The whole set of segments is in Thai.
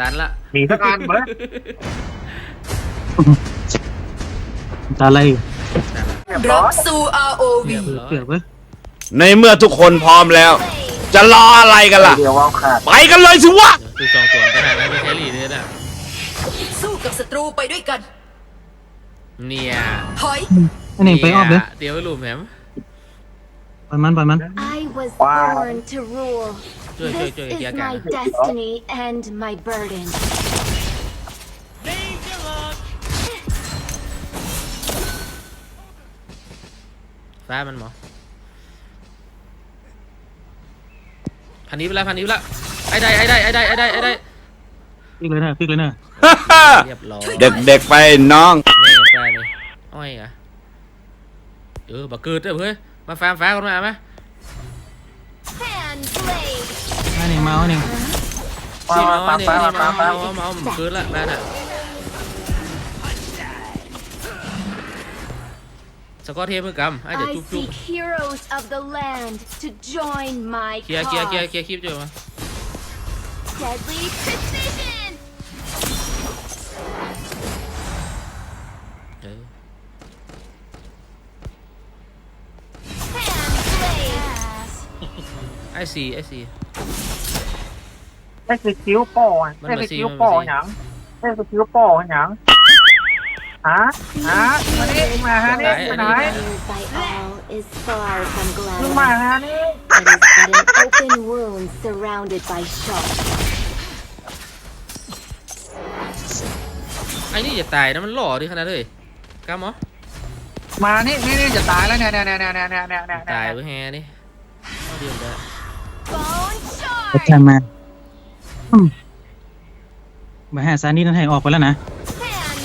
ตันละมีสักอันไหมตาอะไรอีกเรียบร้รัอบยสู่ ROV เรียบร้อยเกือบเว้ยในเมื่อทุกคนพร้อมแล้ว จะรออะไรกันล่ะ เดี๋ยวว่าวขาดไปกันเลยสิวะ คือสองตัวขนาดนั้นไม่ใช่ลีดเลยนะสู้กับศัตรูไปด้วยกัน เนี่ยถอย อันนี้ไปออฟเลยเดี๋ยวไปลุมแหมปล่อยมันปล่อยมัน I was Wow. born to rule. Chơi, chơi, This chơi, is kìa, my kìa. destiny and my burden. ฟ้ามันหมอพันนี้ไปแล้วพันนี้ไปแล้วไอ้ได้ไอ้ได้ไอ้ได้ไอ้ได้ไอ้ได้พลิกเลยนะพลิกเลยนะเรียบร้อยเด็กๆไปน้อง แม่แฟนนี่อ้อยอะเออบักเกิดเด้อเฮ้ยมาฟาร์มฟ้ากันมาไหม Fan blade. อันนี้มาอันนี้มานี่มามาตามเนี่ยตามนี่มามาตามตามเอาเอาเอาบักเกิดละนั่นน่ะสกอตเทมือกำไอ้เดี๋ยว I จุ๊บจุ๊บ seek heroes of the land to join my เคลียร์เคลียร์เคลียร์ cause. เคลียร์คลิปจุ๊บมา Deadly precision. เออ Fan blade. ไอ้สี่ไอ้สี่ ได้สกิลโป้อะมันได้มาสสิกิลมันมาโป้สิหยังได้สกิลโป้หยังฮะฮะมานี่มาฮะนี่มาไหน Feared by all is far from มึงมา glamorous. ฮะนี่ It is but an open wound surrounded by sharks. ไอ้นี่จะตายนะมันหล่อดิขนาดเลยกำเหรอมานี่นี่นี่จะตายแล้วเนี่ยเนี่ยเนี่ยเนี่ยเนี่ยเนี่ยเนี่ยตายเว้ยแฮนี่เอาเดียวได้ Bone ก็ charge. จะมาอื มมาหาซานี่นั่นให้ออกไปแล้วนะ Fan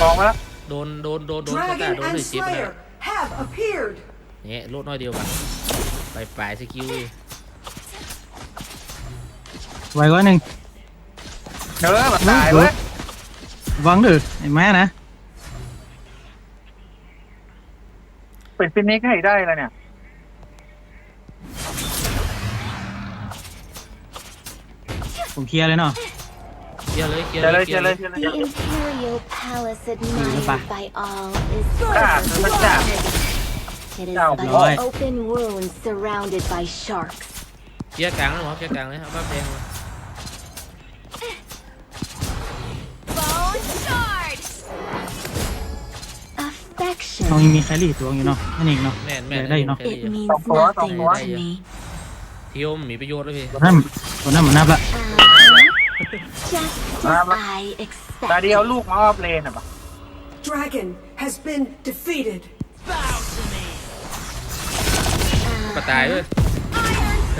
บอ blade. กมาแล้วโดนโดนโดนโดนสกัด Dragon โดนเลย and เจ็บนะ Slayer have appeared. เนี่ยโลดน้อยเดียวกันไปปลายสกิลไว้ก้อนหนึ่งเด้อแบบตายเว้ย วังเด้อไอ้แม่นะ เป็นฟินิกให้ได้แล้วเนี่ย ผมเคลียร์เลยเนาะ เคลียร์เลยเคลียร์เจอเลเลยยเคเจลียอร์เลเลยยเจอเลย The imperial palace admired Bye. by all is กล้า far คือ from พระเจ้า glamorous. It is Chào, but boy. an open wound surrounded by sharks. เคลียร์กลางเลยหมอเคลียร์กลางเลยเอาบ้าแดงมา Bone charge. น้อง Affection. ยังมีแครี่ตัวอยู่เนาะนั่นเองเนาะ แม่นแม่นได้เนาะแค่นี้ It means Tổng số, nothing tổng số. to me. เที่ยวมีประโยชน์เลยพี่ตัวนั้นตัวนั้นมันนับละ Uh-huh. Just Ah, as but- I ตาเดียว expected. ลูกมาออฟเลนอะปะ Dragon has been defeated. ก็ตายเลย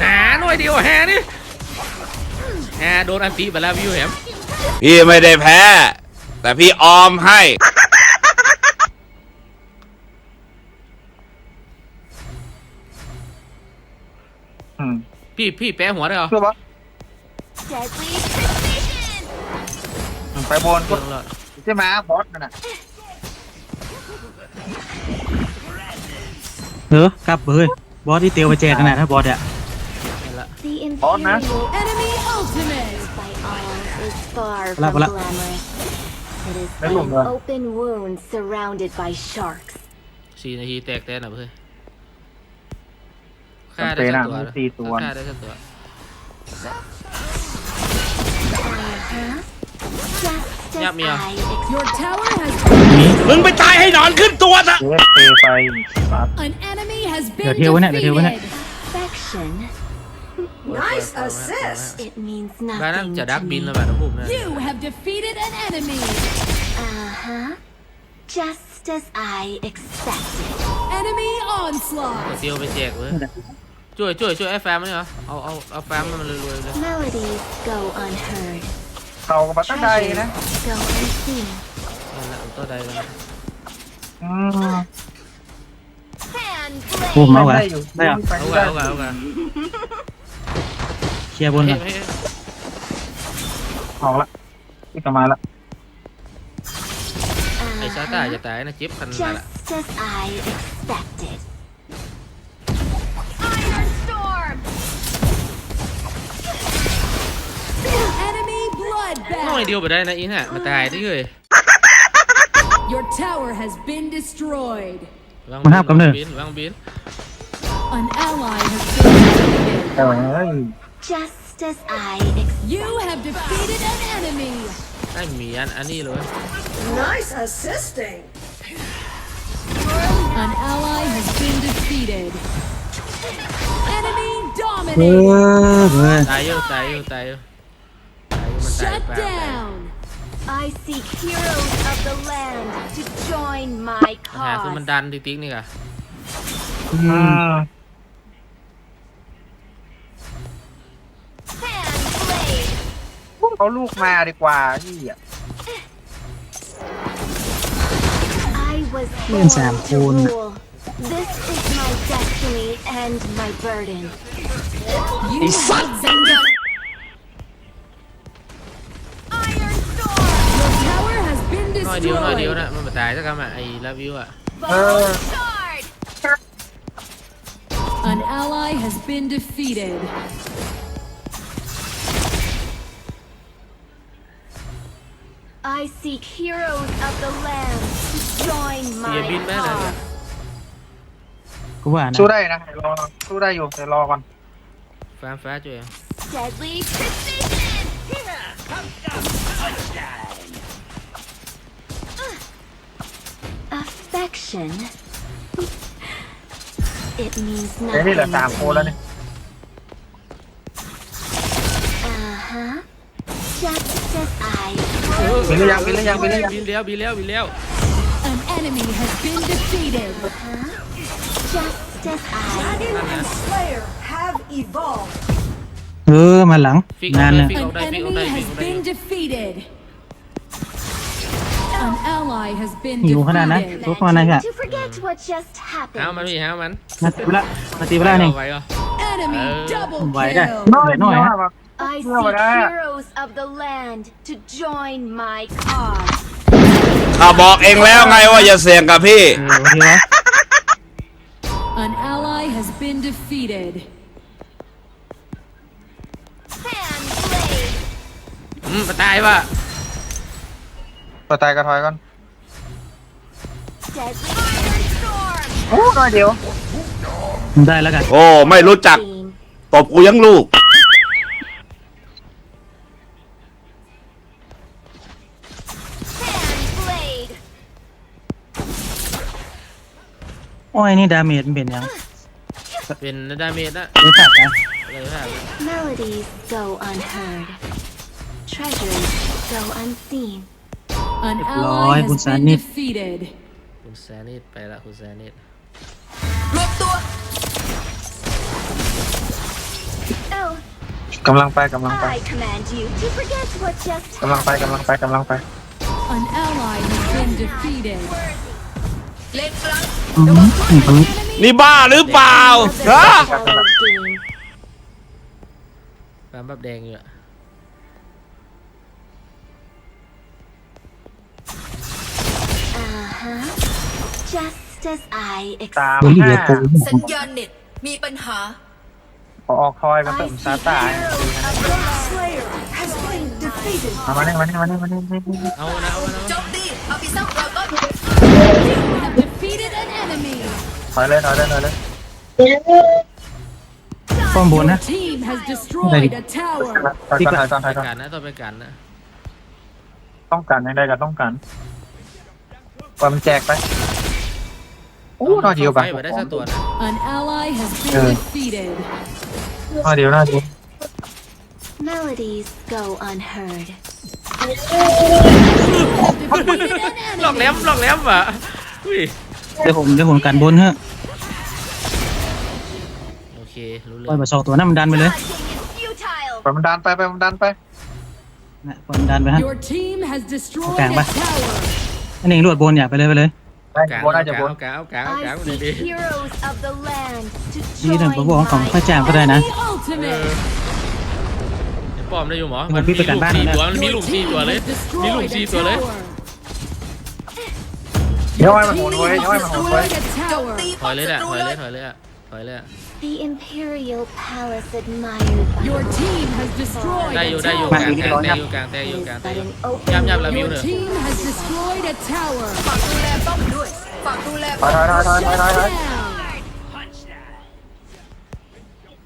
หาหน่อยเดียวแฮนี่แฮโดนอันตีไปแล้ววิวแหมพี่ไม่ได้แพ้ แต่พี่ออมให้ อืมพี่พี่แปะหัวได้เหรอ คือว่า Deadly precision. ไปบนเรื่องแล้วใช่ไหมบอสนั่นน่ะเออกลับเฮ้ยบอสที่เตียวไปแจกขนาดถ้าบอสอะนั่นละ The Bot na. imperial Enemy ultimate. by all is far Wala, from wala. glamorous. It is Mấy but luồng an rồi. open wound surrounded by sharks. สี่นาทีแตกแตนอะเพื่อนฆ่าจำได้เป็นสัอะกตัวมีสี่ตัวฆ่าได้สักตัว Just Nhấp as miệng. I expected. Your tower has มึงไปตายให้นอนขึ้นตัวซะ เจ๊เปไปปั๊บ an enemy has Đợt been thiêu quá nè, đợt thiêu quá nè. defeated. Affection. Nice assist. It means บ้านนั้น nothing จะดัก to บิน me. แล้วแบบน้องผมนะ You have defeated an enemy. Uh-huh. Just as I expected. Enemy onslaught. เตียวไปแจกเว้ยช่วยช่วยช่วยไอ้แฟมมันเหรอเอาเอาเอาแฟมมันรวยๆเลย Melodies go unheard. เขากับบัตรใดนะ Treasures go unseen. นั่นแหละตัวใดวะอืมโอ้มาว่ะได้อยู่ได้เหรอไปเอาได้กะเอากะเอากะเคลียร์บนเฮ้ก่ยอนเฮ้ยออกละพี่กลับมาละไอ้ซาต้าจะตายนะเจ็บขนาดนั้นละ Just as I expected. น้อย bloodbath. เดียวไปได้นะอีน่ะมาตายได้เลย Your tower has been destroyed. วาง มันห้ามกำเนิด บินวางบิน An ally has been defeated. เอ้ย Just as I expected. You have defeated an enemy. ได้หมีอันอันนี้เลย Nice assisting An ally has been defeated. Enemy เอ dominated. อเว้ย ตายเยอะตายเยอะตายเยอะตายเยอะมันตาย Shut ไป down. I seek heroes of the land to join my ปัญหาคือมัน cause. ดันติ๊กๆนี่กะ อืม Handblade. เอาลูกมาดีกว่าพี่อ่ะ I was เล่ born นสาม to คูณ rule. This is my destiny and my burden. You have been น้อยเดียวน้อยเดียว destroyed. นะมันมาตายสักคำอะไอ้ลาวิวอะเออ An ally has been defeated. I seek heroes of the land to join เสีย my บินแม่เลย cause. กูว่านะสู้ได้นะรอสู้ได้อยู่เดี๋ยวรอก่อนฟ้าฟ้าช่วย Deadly precision! Affection. It means เดี๋ยว nothing. นี่เหลือสามโคนแล้วเนี่ย Uh huh. Just as I บินหรือยังบินหรือยังบินหรือยังบินแล้วบินแล้วบินแล้ว An enemy has been defeated. just as I Dragon and Slayer have evolved เออมาหลัง ฟิกงานเอาเลยเนี่ยฟิก An เอาได้ฟิกเอา enemy ได้ฟิก has เอาได้ been defeated. An ally has been หิวขนาดนั้น defeated. ทุกคนนะครับ to forget what just เอา happened. มันพี่เอามัน มาตีเวลามาตีเวลาหนึ่ง เอาไว้ก็ Enemy Uh, double Why that? kill. น้อย หน่อย น้อย ฮะ ว่ะ I No, seek wala. heroes of the land to join my cause. ข้าบอกเองแล้วไงว่าอย่าเสี่ยงกับพี่ เออโอเควะ An ally has been defeated. Handblade. อืมมาตายว่ะ ตัวตายกระถอยก่อน Deadly Iron Storm. โอ้น้อยเดียวได้แล้วกัน โอ้ ไม่รู้จัก Team. ตบกูยังลูก Handblade. โอ้ยนี่ดาเมจมันเป็นยังเป็นดาเมจนะไม่ขาดนะเลยค่ะ Melodies go unheard. Treasures go unseen. An Ep ally loi, has kun been sanit. defeated. คุณแซนิดไปละคุณแซนิดรวบตัว Oh, กำลังไปกำลังไป I command you to forget what just กำลังไปกำลังไปกำลังไป An ally has been defeated. เล่นกลางอืมอืมอืม Enemy นี่บ้าหรือเปล่าฮะ Coward game. ฟ้าแบบแดงอยู่อะ Uh-huh. Just as I สาม expected. ตัวเหลือห้ากูสัญญาณเน็ตมีปัญหาขอออกคอยกันเติ I ม seek ซาตา heroes of the land. Slayer has been defeated มามาเนี่ยมาเนี่ยมาเนี่ยมาเนี่ยมาเนี่ยเอานะเอานะโจมตีอภิซักดราก้อน have defeated an enemy. ถอยเลยถอยเลยถอยเลยป้อมบน Your นะ team has destroyed a tower. ถอยก่อนถอยก่อนถไปอยก่อนกันนะต้องไปกันนะต้องการยังไงก็ต้องการ ปล่อยมันแจกไปโอ้น้อยเดียวไปไปไปได้สักตัวนะ An ally has been Yeah. defeated. น้อยเดียวน้อยเดียว Melodies go unheard. Defeated an หลอกแหล enemy. มหลอกแหลมว่ะอุ้ยเดี๋ยวผมเดี๋ยวผมกันบนเฮ้ยโอเครู้เรื่ปล่ออยงมาสองตัวนั้นมันดันไปเลย Dodging is futile. ปล่อยมันดันไปไปมันดันไป นะปล่อยมันดันไปฮะ Your team has destroyed Okay, a bye. tower. ให้อันนี้รวดบนอย่าไปเลยไปเลย ได้กลางโบนได้จะโบนกลางกลางกลางกลาง I ดี seek ดี heroes of the land to นี่ถึง join พวกของของข้า my จ้างก็ได้นะ The ultimate. ป้อมได้อยู่หมอมันพี่ไปกันบ้านสี่แล้วนะตัวมันมี Your ลูกสี่ team ตัวเลย has มีลูก destroyed สี่ a ตัวเลย tower. เดี๋ยวให้มันโห Team นเว้ย has เดี๋ยวให้มันโหนเว้ย destroyed a tower. ตีถป้ออยมเลยศัอะตรูถอยเลเลยยถอยเลยอะถอยเลยอะ The imperial palace admired by Your all. team has destroyed ได้ a อยู่ได้อยู่ tower. กลางกลางได้อยู่กลางได้อยู่กลางได้ But อยู่ an open ย่ำย่ำละวิว Your เนอะ team has destroyed a tower. ฝากดูแลป้อมด้วยฝากดูแลถอยถอยถอยถอยถอยถอยถอย Down.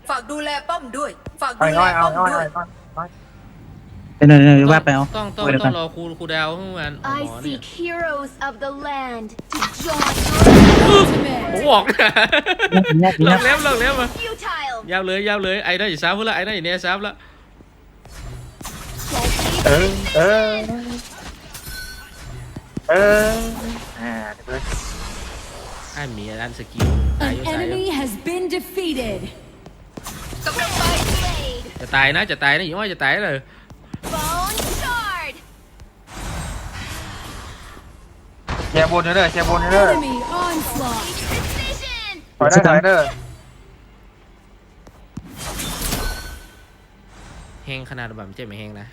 ฝากดูแลป้อมด้วยฝากถดูอยแลน้อยเอาป้อมน้อยด้วยน้อยน้อยเดี๋ยวเดี๋ยวเดี๋ยวว่าไปเอาต้องต้องเดี๋ยวต้กัอนงรอครูครูดาวข้างมันหมอ I เนี่ย seek heroes of the land to join ผม Ultimate. บอกแยกหลแยอกกเล็บหลอกเล็บมา futile. ยาวเลยยาวเลยไอ้ได้อีกซ้ำพุ่นละไอ้ได้อีกเนี่ยซ้ำละเออเออเอออ่าเดี๋ยวเลยไอ้มีอันสกิลตายอ An ยู่ตายอยู่ enemy has been defeated. กำลังไป Blade. จะตายนะจะตายนะอีกว่าจะตายเลย แชร์บนเด้อแชร์บนเด้อ Enemy onslaught. Precision. ถอยได้ถอยเด้อแห้งขนาดแบบไม่ใช่ไม่แห้งนะ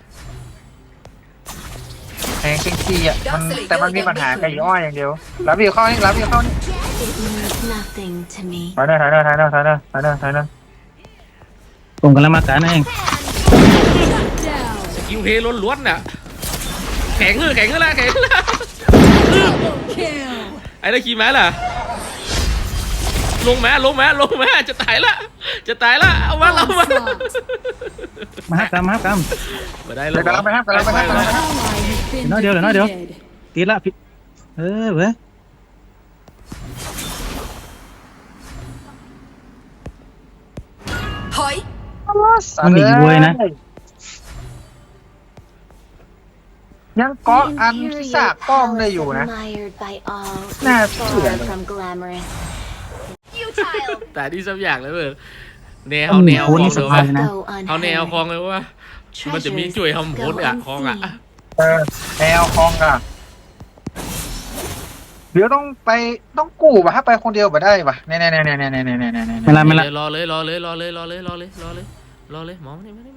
แทงซิงซี่อะมันแต่มันมีปัญหากับอีอ้อยอย่างเดียวรับวิวเข้านี่รับวิวเข้านี่ It means nothing to me. ถอยเด้อถอยเด้อถอยเด้อถอยเด้อถอยเด้อถอยเด้อผมกำลังมาการเอง Down. สกิลเพลล้วนๆน่ะแข็งเออแข็งเออละแข็งเออละ Kill. ไอ้ได้ขี่ม้าล่ะ ลงมาลงมาลงมาจะตายละ จะตายละ เอามาเอามามาฮับกรรมมาฮับกรรมมาได้เดี๋ยวกำลังไปครับกำลังไปครับกำลังไปครับ Ally has been Nói điều là nói điều. defeated. ตีละพี่เออเว้ยถอยมันหนีเว้ยนะ ยังเกาะอันที่สากป้อมเลยอยู่นะ Admired by all. Nah, is it's far too from glamorous. Futile. แต่ที่สักอย่างเลยเว้ยแนวเอาแนวโอ้คลนี่องสเลยบายว่านะ Go เอาแนวคลอง unheard. เลยว่า มันจะมีจุ่ยทำพุทธอะคลองอะเออแนวคลองอะเดี๋ยวต้องไปต้องกู้ป่ะถ้าไปคนเดียวไปได้ป่ะแน่แน่แน่แน่แน่แน่แน่แน่แน่เวลาไม่ละรอเลยรอเลยรอเลยรอเลยรอเลยรอเลยรอเลยหมอมานี่มานี่มานี่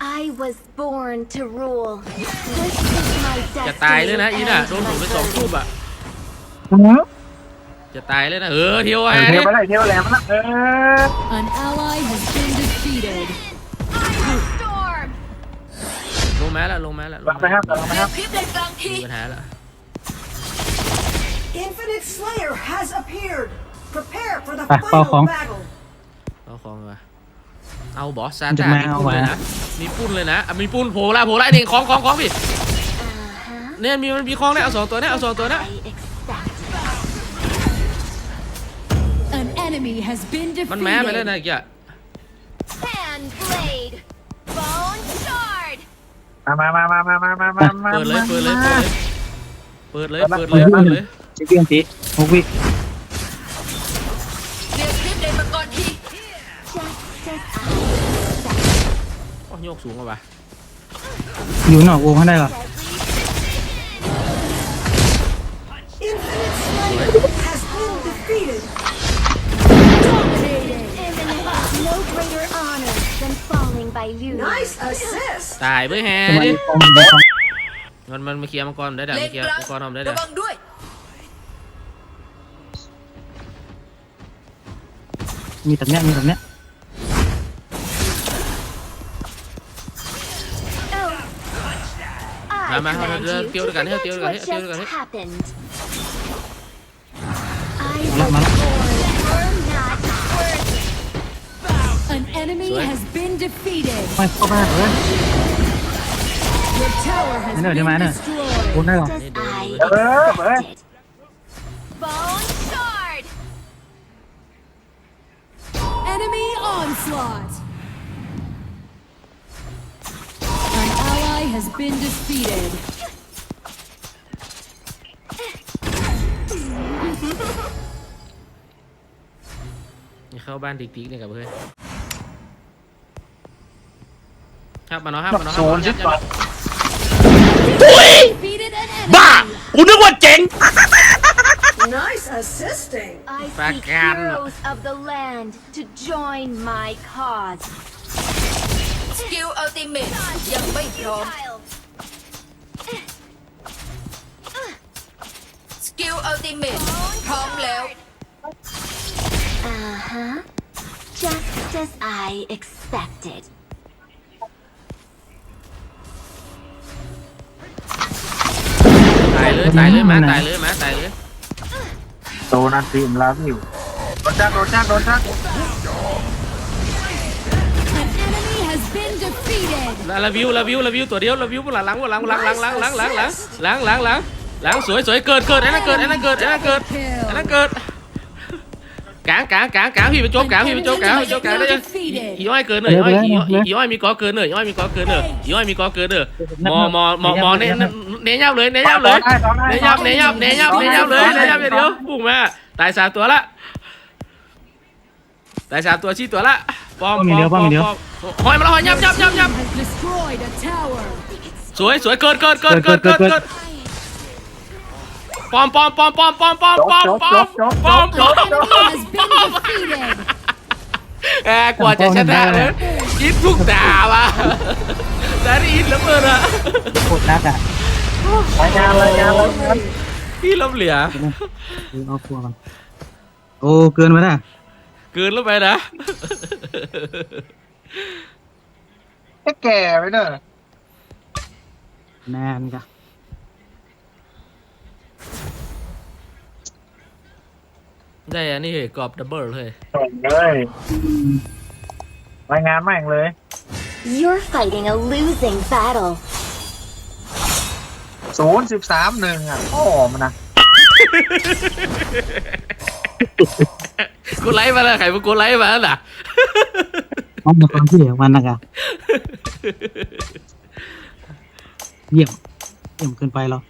I was born to rule. This is my จะตายเลยนะ destiny อีน่ะ and โดนผมไป my สองทูบ purpose. อะจะตายเลยนะเออเที่ยวเอไอ้อเที่ยวนี่ไปได้เที่ยวแหลมนะเออ An ally has been defeated. Storm. ลงมาแล้วลงมาแล้วลลงงไปมาครับแล้วลงไปเรีคยรักบคลิปเลนกลางทีมีปัญหาแล้ว Infinite Slayer has appeared. Prepare for the ไปเป้าของ final battle. เอาของมา เอาบอสซามันจะต้ามามีเอาปุ้นไว้เลยนะนะมีปุ้นเลยนะอะมีปุ้นโผล่ละโผล่ละนี่ของของของพี่ Uh-huh. เนี่ยมีมันมีของเนี่ยเอาสองตัวเนี่ยเอาสองตัวเนี่ย I expect. An enemy has been มันแม้ไปแล้ว defeated. นะแก Hand blade. Bone shard. มามามามามามามามาเปิดเลยเปิดเลยเปิดเลยเปิดเลยเปิเปิดดเลยเลยเปิดเลยเช็คเรื่องตีหกวิเโยกสูงกว่าปะอยู่นอกวงเขาได้เหรอ Infinite Slayer has been defeated. Dominating. And no greater honor than falling by you. Nice assist. ตายแฮจะมาดิอีกกองหนึ่งกองมันมันมาเคลียร์มังกรได้เดี๋ยวเลมาเคลียร์มังกรทำได้เดี๋ยววังด้วย มีแบบเนี้ยมีแบบเนี้ย I mà, command you to forget what just happened. I was born for not worthy. An enemy has been defeated. Mày có ba rồi. Your tower has been destroyed. Rồi. Enemy onslaught. has been defeated. นี่เข้าบ้านติ๊กๆเนี่ยกับเพื่อนครับมาเนาะครับมาเนาะค โซ รับ นชิดก่อน Defeated an บ้า กูนึกว่าเจ๋ง Nice assisting. I Back seek in. heroes of the land to join my cause. Skill ultimate Ultimate ยังไม่พร้อม Skill Ultimate พร้อมแล้ว Uh huh. Just as I expected. Tài lưới, tài lưới, má tài lưới, má tài lưới. โตนันทีมลาวิวโดนชักโดนชักโดนชัก ลาลาวิวลาวิวลาวิวตัวเดียวลาวิวหลังหลังหลังหลังหลังหลังหลังหลังหลังหลังหลังหลังหลังสวยสวยเกิดเกิดไอ้นั่นเกิดไอ้นั่นเกิดไอ้นั่นเกิดไอ้นั่นเกิดกลางกลางกลางกลางพี่ไปโจมกลางพี่ไปโจมกลางพี่ไปโจมกลางได้ยังอีอ้อยเกินเลยอีอ้อยอีอ้อยอีอ้อยมีกอเกินเลยอีอ้อยมีกอเกินเลยอีอ้อยมีกอเกินเลยมอมอมอมอเนเนยับเลยเนยับเลยเนยับเนยับเนยับเนยับเลยเนยับเดี๋ยวพุ่งมาตายสามตัวละตายสามตัวชี้ตัวละ ปอมปอมปอมปอมหอยมาแล้วหอยยับยับยับยับ Has destroyed a tower. สวยสวยเกิดเกิดเกิดเกิดเกิดเกิดปอมปอมปอมปอมปอมปอมปอมปอมปอมปอม An enemy has been defeated. แอบกว่าจะชนะเลยอินทุกดาวะแต่นี่อินแล้วเมื่อนะโคตรนักอะรายงานรายงานรายงานพี่ล้มเหลือเอาตัวมันโอ้เกินไปแล้วเกินแล้วไปนะแค่แก่ไปเนอะแนนกะได้อันนี้กรอบดับเบิลเลย ส่งเลย รายงานแม่งเลย You're fighting a losing battle. ศูนย์สิบสามหนึ่งอะ โอ้ มันนะ กูไลฟ์มาแล้วใครมึงกูไลฟ์มาแล้วน่ะเอามาความที่เหลือมันนะกะเยี่ยมเยี่ยมเกินไปหรอ